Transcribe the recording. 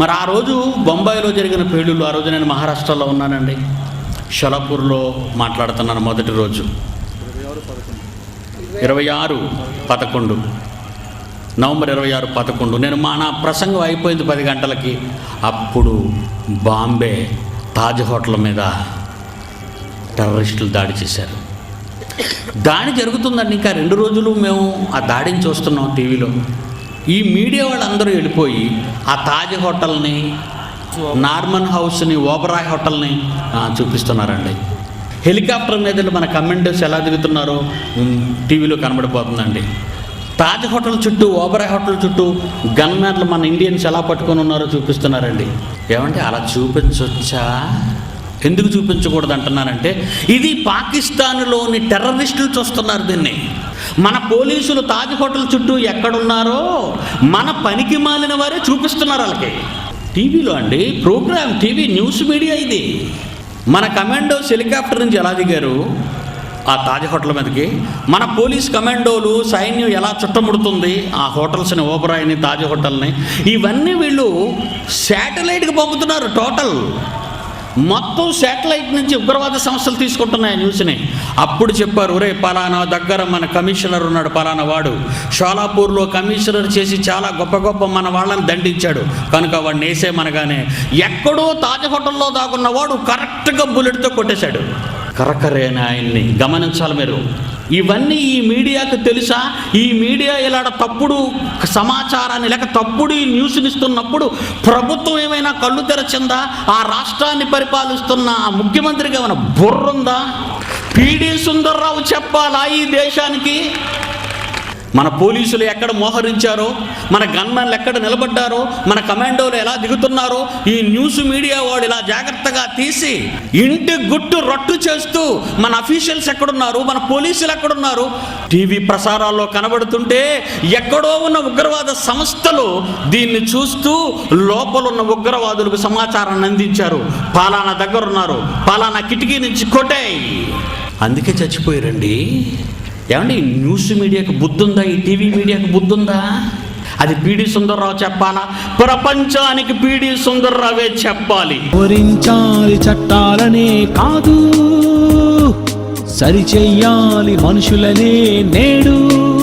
మరి ఆ రోజు బొంబాయిలో జరిగిన పేలుళ్ళు ఆ రోజు నేను మహారాష్ట్రలో ఉన్నానండి. షలాపూర్లో మాట్లాడుతున్నాను మొదటి రోజు. ఇరవై ఆరు పదకొండు. నవంబర్ ఇరవై ఆరు పదకొండు. నేను మా నా ప్రసంగం అయిపోయింది పది గంటలకి. అప్పుడు బాంబే తాజ్ హోటల్ మీద టెర్రరిస్టులు దాడి చేశారు. దాడి జరుగుతుందండి. ఇంకా రెండు రోజులు మేము ఆ దాడిని చూస్తున్నాం టీవీలో. ఈ మీడియా వాళ్ళందరూ వెళ్ళిపోయి ఆ తాజ్ హోటల్ని నార్మన్ హౌస్ని ఓబరాయ్ హోటల్ని చూపిస్తున్నారండి. హెలికాప్టర్ మీద మన కమెంటర్స్ ఎలా దిగుతున్నారో టీవీలో కనబడిపోతుందండి. తాజ్ హోటల్ చుట్టూ ఓబరాయ్ హోటల్ చుట్టూ గన్మ్యాన్లు మన ఇండియన్స్ ఎలా పట్టుకొని ఉన్నారో చూపిస్తున్నారండి. ఏమంటే అలా చూపించవచ్చా ఎందుకు చూపించకూడదు అంటున్నానంటే ఇది పాకిస్తాన్లోని టెర్రరిస్టులు చూస్తున్నారు దీన్ని. మన పోలీసులు తాజ్ హోటల్ చుట్టూ ఎక్కడున్నారో మన పనికి మాలిన వారే చూపిస్తున్నారు వాళ్ళకి. టీవీలో అండి ప్రోగ్రామ్ టీవీ న్యూస్ మీడియా ఇది. మన కమాండోస్ హెలికాప్టర్ నుంచి ఎలా దిగారు? ఆ తాజ్ హోటల్ మీదకి. మన పోలీస్ కమాండోలు సైన్యం ఎలా చుట్టముడుతుంది? ఆ హోటల్స్ని ఓబరాయిని తాజ్ హోటల్ని. ఇవన్నీ వీళ్ళు శాటిలైట్కి పంపుతున్నారు టోటల్. మొత్తం శాటిలైట్ నుంచి ఉగ్రవాద సంస్థలు తీసుకుంటున్నాయి న్యూస్ని. అప్పుడు చెప్పారు ఒరే పలానా దగ్గర మన కమిషనర్ ఉన్నాడు పలానా వాడు. షోలాపూర్లో కమిషనర్ చేసి చాలా గొప్ప గొప్ప మన వాళ్ళని దండించాడు. కనుక వాడిని వేసేమనగానే ఎక్కడో తాజ్ హోటల్లో దాగున్నవాడు కరెక్ట్గా బుల్లెట్తో కొట్టేశాడు. కరకరేన ఆయన్ని గమనించాలి మీరు. ఇవన్నీ ఈ మీడియాకు తెలుసా? ఈ మీడియా ఇలాడ తప్పుడు సమాచారాన్ని లేక తప్పుడు ఈ న్యూస్ని ఇస్తున్నప్పుడు ప్రభుత్వం ఏమైనా కళ్ళు తెరచిందా? ఆ రాష్ట్రాన్ని పరిపాలిస్తున్న ఆ ముఖ్యమంత్రికి ఏమైనా బుర్రుందా? పీడీ సుందర్రావు చెప్పాలా ఈ దేశానికి? మన పోలీసులు ఎక్కడ మోహరించారో మన గన్మెన్లు ఎక్కడ నిలబడ్డారో మన కమాండోలు ఎలా దిగుతున్నారో ఈ న్యూస్ మీడియా వాడు ఇలా జాగ్రత్తగా తీసి ఇంటి గుట్టు రట్టు చేస్తూ మన అఫీషియల్స్ ఎక్కడున్నారు మన పోలీసులు ఎక్కడున్నారు టీవీ ప్రసారాల్లో కనబడుతుంటే ఎక్కడో ఉన్న ఉగ్రవాద సంస్థలు దీన్ని చూస్తూ లోపలున్న ఉగ్రవాదులకు సమాచారాన్ని అందించారు. పాలానా దగ్గరున్నారు. పాలానా కిటికీ నుంచి కొట్టాయి. అందుకే చచ్చిపోయారండి. ఏమండి న్యూస్ మీడియాకు బుద్ధుందా? ఈ టీవీ మీడియాకు బుద్ధుందా? అది పీడి సుందర్రావు చెప్పాలా? ప్రపంచానికి పీడి సుందర్రావే చెప్పాలి. ఓరించాలి చట్టాలనే కాదు సరిచెయ్యాలి మనుషులనే నేడు.